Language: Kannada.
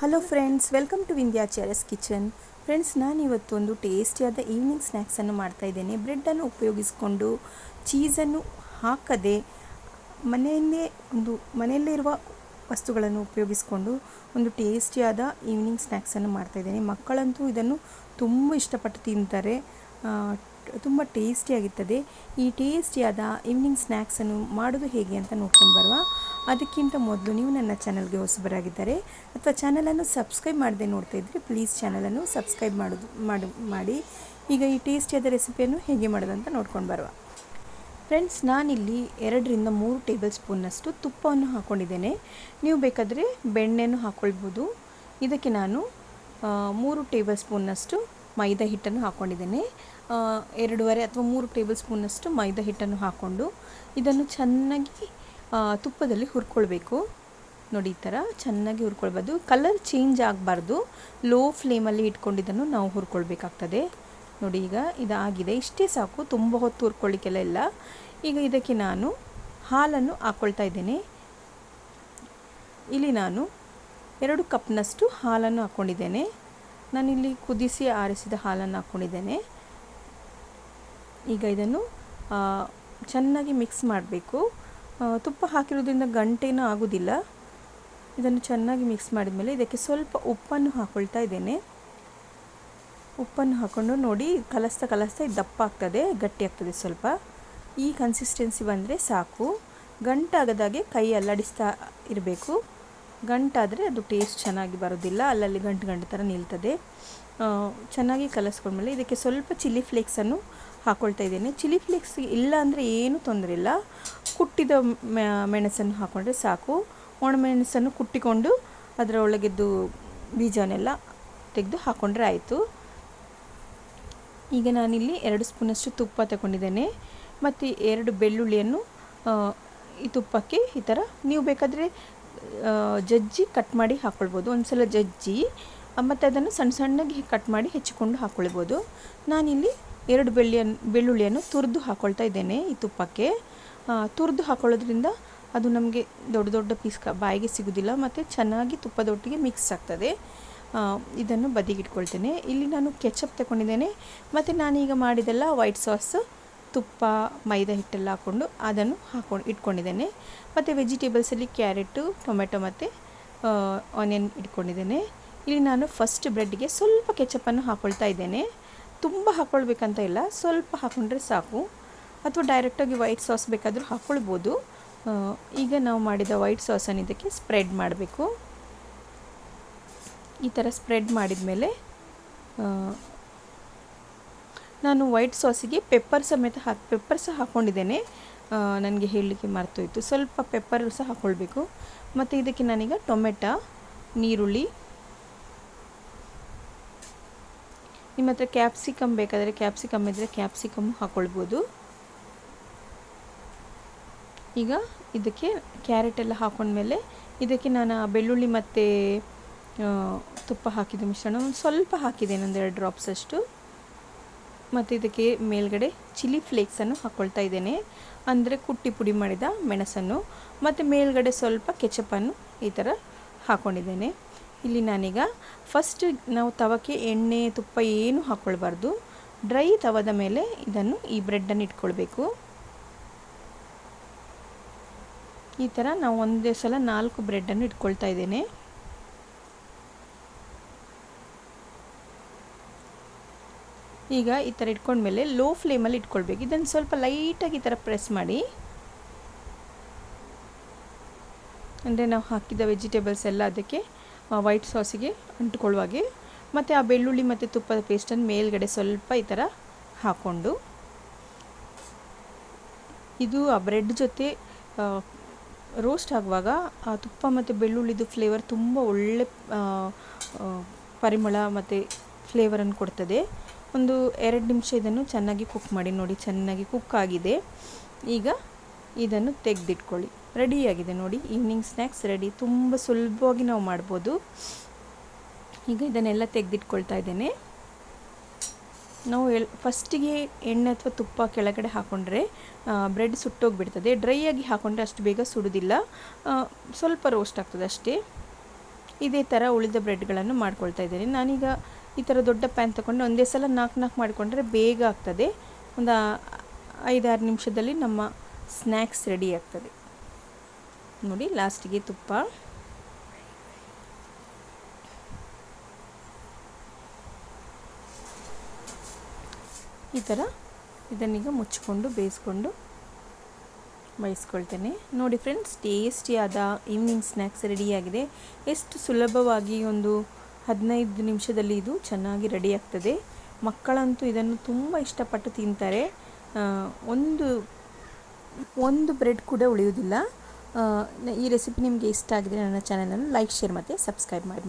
Hello friends welcome to Vindhyacharya's kitchen friends ನಾನು ಇವತ್ತು ಒಂದು ಟೇಸ್ಟಿಯಾದ ಈವ್ನಿಂಗ್ ಸ್ನ್ಯಾಕ್ಸನ್ನು ಮಾಡ್ತಾ ಇದ್ದೇನೆ. ಬ್ರೆಡ್ಡನ್ನು ಉಪಯೋಗಿಸಿಕೊಂಡು ಚೀಸನ್ನು ಹಾಕದೆ ಮನೆಯಲ್ಲೇ ಒಂದು ಮನೆಯಲ್ಲಿರುವ ವಸ್ತುಗಳನ್ನು ಉಪಯೋಗಿಸಿಕೊಂಡು ಒಂದು ಟೇಸ್ಟಿಯಾದ ಈವ್ನಿಂಗ್ ಸ್ನ್ಯಾಕ್ಸನ್ನು ಮಾಡ್ತಾಯಿದ್ದೇನೆ ಮಕ್ಕಳಂತೂ ಇದನ್ನು ತುಂಬ ಇಷ್ಟಪಟ್ಟು ತಿಂತಾರೆ. ತುಂಬ ಟೇಸ್ಟಿಯಾಗಿರ್ತದೆ ಈ ಟೇಸ್ಟಿಯಾದ ಈವ್ನಿಂಗ್ ಸ್ನ್ಯಾಕ್ಸನ್ನು ಮಾಡೋದು ಹೇಗೆ ಅಂತ ನೋಡ್ಕೊಂಡು ಬರುವ ಅದಕ್ಕಿಂತ ಮೊದಲು ನೀವು ನನ್ನ ಚಾನಲ್ಗೆ ಹೊಸಬರಾಗಿದ್ದಾರೆ ಅಥವಾ ಚಾನಲನ್ನು ಸಬ್ಸ್ಕ್ರೈಬ್ ಮಾಡದೆ ನೋಡ್ತಾ ಇದ್ದರೆ ಪ್ಲೀಸ್ ಚಾನಲನ್ನು ಸಬ್ಸ್ಕ್ರೈಬ್ ಮಾಡೋದು, ಮಾಡು, ಮಾಡಿ. ಈಗ ಈ ಟೇಸ್ಟಿಯಾದ ರೆಸಿಪಿಯನ್ನು ಹೇಗೆ ಮಾಡೋದು ಅಂತ ನೋಡ್ಕೊಂಡು ಬರುವ. ಫ್ರೆಂಡ್ಸ್ ನಾನಿಲ್ಲಿ ಎರಡರಿಂದ ಮೂರು ಟೇಬಲ್ ಸ್ಪೂನ್ನಷ್ಟು ತುಪ್ಪವನ್ನು ಹಾಕ್ಕೊಂಡಿದ್ದೇನೆ ನೀವು ಬೇಕಾದರೆ ಬೆಣ್ಣೆಯನ್ನು ಹಾಕ್ಕೊಳ್ಬೋದು ಇದಕ್ಕೆ ನಾನು ಮೂರು ಟೇಬಲ್ ಸ್ಪೂನ್ನಷ್ಟು ಮೈದಾ ಹಿಟ್ಟನ್ನು ಹಾಕ್ಕೊಂಡಿದ್ದೇನೆ ಎರಡೂವರೆ ಅಥವಾ ಮೂರು ಟೇಬಲ್ ಸ್ಪೂನಷ್ಟು ಮೈದಾ ಹಿಟ್ಟನ್ನು ಹಾಕ್ಕೊಂಡು ಇದನ್ನು ಚೆನ್ನಾಗಿ ತುಪ್ಪದಲ್ಲಿ ಹುರ್ಕೊಳ್ಬೇಕು. ನೋಡಿ ಈ ಥರ ಚೆನ್ನಾಗಿ ಹುರ್ಕೊಳ್ಬಾರ್ದು. ಕಲರ್ ಚೇಂಜ್ ಆಗಬಾರ್ದು. ಲೋ ಫ್ಲೇಮಲ್ಲಿ ಇಟ್ಕೊಂಡಿದ್ದನ್ನು ನಾವು ಹುರ್ಕೊಳ್ಬೇಕಾಗ್ತದೆ. ನೋಡಿ ಈಗ ಇದಾಗಿದೆ. ಇಷ್ಟೇ ಸಾಕು. ತುಂಬ ಹೊತ್ತು ಹುರ್ಕೊಳ್ಳಿಕ್ಕೆಲ್ಲ ಇಲ್ಲ. ಈಗ ಇದಕ್ಕೆ ನಾನು ಹಾಲನ್ನು ಹಾಕ್ಕೊಳ್ತಾ ಇದ್ದೇನೆ. ಇಲ್ಲಿ ನಾನು ಎರಡು ಕಪ್ನಷ್ಟು ಹಾಲನ್ನು ಹಾಕ್ಕೊಂಡಿದ್ದೇನೆ ನಾನಿಲ್ಲಿ ಕುದಿಸಿ ಆರಿಸಿದ ಹಾಲನ್ನು ಹಾಕ್ಕೊಂಡಿದ್ದೇನೆ ಈಗ ಇದನ್ನು ಚೆನ್ನಾಗಿ ಮಿಕ್ಸ್ ಮಾಡಬೇಕು. ತುಪ್ಪ ಹಾಕಿರೋದ್ರಿಂದ ಗಂಟೇನೂ ಆಗೋದಿಲ್ಲ. ಇದನ್ನು ಚೆನ್ನಾಗಿ ಮಿಕ್ಸ್ ಮಾಡಿದ ಮೇಲೆ ಇದಕ್ಕೆ ಸ್ವಲ್ಪ ಉಪ್ಪನ್ನು ಹಾಕ್ಕೊಳ್ತಾ ಇದ್ದೇನೆ. ಉಪ್ಪನ್ನು ಹಾಕ್ಕೊಂಡು ನೋಡಿ, ಕಲಸ್ತಾ ಕಲಸ್ತಾ ಇದು ದಪ್ಪ ಆಗ್ತದೆ, ಗಟ್ಟಿ ಆಗ್ತದೆ ಸ್ವಲ್ಪ. ಈ ಕನ್ಸಿಸ್ಟೆನ್ಸಿ ಬಂದರೆ ಸಾಕು. ಗಂಟಾಗದಾಗೆ ಕೈ ಅಲ್ಲಾಡಿಸ್ತಾ ಇರಬೇಕು. ಗಂಟಾದರೆ ಅದು ಟೇಸ್ಟ್ ಚೆನ್ನಾಗಿ ಬರೋದಿಲ್ಲ, ಅಲ್ಲಲ್ಲಿ ಗಂಟು ಗಂಟು ಥರ ನಿಲ್ತದೆ. ಚೆನ್ನಾಗಿ ಕಲಸ್ಕೊಂಡ್ಮೇಲೆ ಇದಕ್ಕೆ ಸ್ವಲ್ಪ ಚಿಲ್ಲಿ ಫ್ಲೇಕ್ಸನ್ನು ಹಾಕ್ಕೊಳ್ತಾ ಇದ್ದೀನಿ. ಚಿಲ್ಲಿ ಫ್ಲೇಕ್ಸ್ ಇಲ್ಲ ಅಂದರೆ ಏನೂ ತೊಂದರೆ ಇಲ್ಲ. ಕುಟ್ಟಿದ ಮೆಣಸನ್ನು ಹಾಕ್ಕೊಂಡ್ರೆ ಸಾಕು. ಒಣಮೆಣಸನ್ನು ಕುಟ್ಟಿಕೊಂಡು ಅದರ ಒಳಗಿದ್ದು ಬೀಜನೆಲ್ಲ ತೆಗೆದು ಹಾಕ್ಕೊಂಡ್ರೆ ಆಯಿತು. ಈಗ ನಾನಿಲ್ಲಿ ಎರಡು ಸ್ಪೂನಷ್ಟು ತುಪ್ಪ ತಗೊಂಡಿದ್ದೇನೆ. ಮತ್ತು ಎರಡು ಬೆಳ್ಳುಳ್ಳಿಯನ್ನು ಈ ತುಪ್ಪಕ್ಕೆ ಈ ಥರ ನೀವು ಬೇಕಾದರೆ ಜಜ್ಜಿ ಕಟ್ ಮಾಡಿ ಹಾಕ್ಕೊಳ್ಬೋದು ಒಂದು ಸಲ ಜಜ್ಜಿ ಮತ್ತು ಅದನ್ನು ಸಣ್ಣ ಸಣ್ಣಗೆ ಕಟ್ ಮಾಡಿ ಹೆಚ್ಚಿಕೊಂಡು ಹಾಕ್ಕೊಳ್ಬೋದು ನಾನಿಲ್ಲಿ ಎರಡು ಬೆಳ್ಳಿಯನ್ನು, ಬೆಳ್ಳುಳ್ಳಿಯನ್ನು ತುರಿದು ಹಾಕ್ಕೊಳ್ತಾ ಇದ್ದೇನೆ ಈ ತುಪ್ಪಕ್ಕೆ. ತುರಿದು ಹಾಕೊಳ್ಳೋದ್ರಿಂದ ಅದು ನಮಗೆ ದೊಡ್ಡ ದೊಡ್ಡ ಪೀಸ್ ಕ, ಬಾಯಿಗೆ ಸಿಗೋದಿಲ್ಲ ಮತ್ತು ಚೆನ್ನಾಗಿ ತುಪ್ಪದೊಟ್ಟಿಗೆ ಮಿಕ್ಸ್ ಆಗ್ತದೆ. ಇದನ್ನು ಬದಿಗಿಟ್ಕೊಳ್ತೇನೆ. ಇಲ್ಲಿ ನಾನು ಕೆಚಪ್ ತಗೊಂಡಿದ್ದೇನೆ. ಮತ್ತು ನಾನೀಗ ಮಾಡಿದೆಲ್ಲ ವೈಟ್ ಸಾಸ್, ತುಪ್ಪ, ಮೈದಾ ಹಿಟ್ಟೆಲ್ಲ ಹಾಕ್ಕೊಂಡು ಅದನ್ನು ಹಾಕೊಂಡು ಇಟ್ಕೊಂಡಿದ್ದೇನೆ. ಮತ್ತು ವೆಜಿಟೇಬಲ್ಸಲ್ಲಿ ಕ್ಯಾರೆಟು ಟೊಮೆಟೊ ಮತ್ತು ಆನಿಯನ್ ಇಟ್ಕೊಂಡಿದ್ದೇನೆ. ಇಲ್ಲಿ ನಾನು ಫಸ್ಟ್ ಬ್ರೆಡ್ಗೆ ಸ್ವಲ್ಪ ಕೆಚಪ್ಪನ್ನು ಹಾಕ್ಕೊಳ್ತಾ ಇದ್ದೇನೆ. ತುಂಬ ಹಾಕ್ಕೊಳ್ಬೇಕಂತ ಇಲ್ಲ. ಸ್ವಲ್ಪ ಹಾಕ್ಕೊಂಡ್ರೆ ಸಾಕು. ಅಥವಾ ಡೈರೆಕ್ಟಾಗಿ ವೈಟ್ ಸಾಸ್ ಬೇಕಾದರೂ ಹಾಕ್ಕೊಳ್ಬೋದು. ಈಗ ನಾವು ಮಾಡಿದ ವೈಟ್ ಸಾಸನ್ನು ಇದಕ್ಕೆ ಸ್ಪ್ರೆಡ್ ಮಾಡಬೇಕು. ಈ ಥರ ಸ್ಪ್ರೆಡ್ ಮಾಡಿದ ಮೇಲೆ ನಾನು ವೈಟ್ ಸಾಸಿಗೆ ಪೆಪ್ಪರ್ ಸಮೇತ ಹಾಕಿ ಪೆಪ್ಪರ್ ಸಹ ಹಾಕ್ಕೊಂಡಿದ್ದೇನೆ. ನನಗೆ ಹೇಳಲಿಕ್ಕೆ ಮರ್ತೋಯ್ತು. ಸ್ವಲ್ಪ ಪೆಪ್ಪರ್ ಸಹ ಹಾಕ್ಕೊಳ್ಬೇಕು. ಮತ್ತು ಇದಕ್ಕೆ ನಾನೀಗ ಟೊಮೆಟೊ, ನೀರುಳ್ಳಿ ನಿಮ್ಮ ಹತ್ರ ಕ್ಯಾಪ್ಸಿಕಮ್ ಬೇಕಾದರೆ ಕ್ಯಾಪ್ಸಿಕಮ್ ಇದ್ದರೆ ಕ್ಯಾಪ್ಸಿಕಮ್ ಹಾಕ್ಕೊಳ್ಬೋದು ಈಗ ಇದಕ್ಕೆ ಕ್ಯಾರೆಟ್ ಎಲ್ಲ ಹಾಕೊಂಡ್ಮೇಲೆ ಇದಕ್ಕೆ ನಾನು ಬೆಳ್ಳುಳ್ಳಿ ಮತ್ತು ತುಪ್ಪ ಹಾಕಿದ ಮಿಶ್ರಣ ಒಂದು ಸ್ವಲ್ಪ ಹಾಕಿದ್ದೇನೆ ಒಂದೆರಡು ಡ್ರಾಪ್ಸ್ ಅಷ್ಟು. ಮತ್ತು ಇದಕ್ಕೆ ಮೇಲ್ಗಡೆ ಚಿಲ್ಲಿ ಫ್ಲೇಕ್ಸನ್ನು ಹಾಕ್ಕೊಳ್ತಾ ಇದ್ದೇನೆ. ಅಂದರೆ ಕುಟ್ಟಿ ಪುಡಿ ಮಾಡಿದ ಮೆಣಸನ್ನು. ಮತ್ತು ಮೇಲ್ಗಡೆ ಸ್ವಲ್ಪ ಕೆಚಪನ್ನು ಈ ಥರ ಹಾಕ್ಕೊಂಡಿದ್ದೇನೆ ಇಲ್ಲಿ ನಾನೀಗ ಫಸ್ಟ್ ನಾವು ತವಕ್ಕೆ ಎಣ್ಣೆ, ತುಪ್ಪ ಏನು ಹಾಕ್ಕೊಳ್ಬಾರ್ದು ಡ್ರೈ ತವದ ಮೇಲೆ ಇದನ್ನು ಈ ಬ್ರೆಡ್ಡನ್ನು ಇಟ್ಕೊಳ್ಬೇಕು. ಈ ಥರ ನಾವು ಒಂದೇ ಸಲ ನಾಲ್ಕು ಬ್ರೆಡ್ಡನ್ನು ಇಟ್ಕೊಳ್ತಾ ಇದ್ದೇನೆ. ಈಗ ಈ ಥರ ಇಟ್ಕೊಂಡ್ಮೇಲೆ ಲೋ ಫ್ಲೇಮಲ್ಲಿ ಇಟ್ಕೊಳ್ಬೇಕು. ಇದನ್ನು ಸ್ವಲ್ಪ ಲೈಟಾಗಿ ಈ ಥರ ಪ್ರೆಸ್ ಮಾಡಿ. ಅಂದರೆ ನಾವು ಹಾಕಿದ ವೆಜಿಟೇಬಲ್ಸ್ ಎಲ್ಲ ಅದಕ್ಕೆ ವೈಟ್ ಸಾಸಿಗೆ ಅಂಟ್ಕೊಳ್ಳುವಾಗೆ. ಮತ್ತು ಆ ಬೆಳ್ಳುಳ್ಳಿ ಮತ್ತು ತುಪ್ಪದ ಪೇಸ್ಟನ್ನು ಮೇಲ್ಗಡೆ ಸ್ವಲ್ಪ ಈ ಥರ ಹಾಕ್ಕೊಂಡು ಇದು ಆ ಬ್ರೆಡ್ ಜೊತೆ ರೋಸ್ಟ್ ಆಗುವಾಗ ಆ ತುಪ್ಪ ಮತ್ತು ಬೆಳ್ಳುಳ್ಳಿದು ಫ್ಲೇವರ್ ತುಂಬ ಒಳ್ಳೆ ಪರಿಮಳ ಮತ್ತು ಫ್ಲೇವರನ್ನು ಕೊಡ್ತದೆ. ಒಂದು ಎರಡು ನಿಮಿಷ ಇದನ್ನು ಚೆನ್ನಾಗಿ ಕುಕ್ ಮಾಡಿ ನೋಡಿ, ಚೆನ್ನಾಗಿ ಕುಕ್ ಆಗಿದೆ. ಈಗ ಇದನ್ನು ತೆಗೆದಿಟ್ಕೊಳ್ಳಿ. ರೆಡಿಯಾಗಿದೆ ನೋಡಿ. ಈವ್ನಿಂಗ್ ಸ್ನ್ಯಾಕ್ಸ್ ರೆಡಿ ತುಂಬ ಸುಲಭವಾಗಿ ನಾವು ಮಾಡ್ಬೋದು. ಈಗ ಇದನ್ನೆಲ್ಲ ತೆಗೆದಿಟ್ಕೊಳ್ತಾ ಇದ್ದೇನೆ. ನಾವು ಎಲ್ ಫಸ್ಟಿಗೆ ಎಣ್ಣೆ ಅಥವಾ ತುಪ್ಪ ಕೆಳಗಡೆ ಹಾಕ್ಕೊಂಡ್ರೆ ಬ್ರೆಡ್ ಸುಟ್ಟೋಗಿಬಿಡ್ತದೆ. ಡ್ರೈ ಆಗಿ ಹಾಕ್ಕೊಂಡ್ರೆ ಅಷ್ಟು ಬೇಗ ಸುಡೋದಿಲ್ಲ. ಸ್ವಲ್ಪ ರೋಸ್ಟ್ ಆಗ್ತದೆ ಅಷ್ಟೇ. ಇದೇ ಥರ ಉಳಿದ ಬ್ರೆಡ್ಗಳನ್ನು ಮಾಡ್ಕೊಳ್ತಾ ಇದ್ದೇನೆ. ನಾನೀಗ ಈ ಥರ ದೊಡ್ಡ ಪ್ಯಾನ್ ತಗೊಂಡು ಒಂದೇ ಸಲ ನಾಲ್ಕು ನಾಲ್ಕು ಮಾಡಿಕೊಂಡ್ರೆ ಬೇಗ ಆಗ್ತದೆ. ಒಂದು ಐದಾರು ನಿಮಿಷದಲ್ಲಿ ನಮ್ಮ ಸ್ನ್ಯಾಕ್ಸ್ ರೆಡಿ ಆಗ್ತದೆ. ನೋಡಿ, ಲಾಸ್ಟಿಗೆ ತುಪ್ಪ. ಈ ಥರ ಇದನ್ನೀಗ ಮುಚ್ಚಿಕೊಂಡು, ಬೇಯಿಸ್ಕೊಂಡು ಬಯಸ್ಕೊಳ್ತೇನೆ ನೋಡಿ ಫ್ರೆಂಡ್ಸ್, ಟೇಸ್ಟಿಯಾದ ಈವ್ನಿಂಗ್ ಸ್ನ್ಯಾಕ್ಸ್ ರೆಡಿಯಾಗಿದೆ. ಎಷ್ಟು ಸುಲಭವಾಗಿ ಒಂದು ಹದಿನೈದು ನಿಮಿಷದಲ್ಲಿ ಇದು ಚೆನ್ನಾಗಿ ರೆಡಿ ಆಗ್ತದೆ. ಮಕ್ಕಳಂತೂ ಇದನ್ನು ತುಂಬ ಇಷ್ಟಪಟ್ಟು ತಿಂತಾರೆ. ಒಂದು ಒಂದು ಬ್ರೆಡ್ ಕೂಡ ಉಳಿಯುವುದಿಲ್ಲ. ಈ ರೆಸಿಪಿ ನಿಮಗೆ ಇಷ್ಟ ಆಗಿದ್ರೆ ನನ್ನ ಚಾನಲನ್ನು ಲೈಕ್ ಶೇರ್ ಮತ್ತು ಸಬ್ಸ್ಕ್ರೈಬ್ ಮಾಡಿ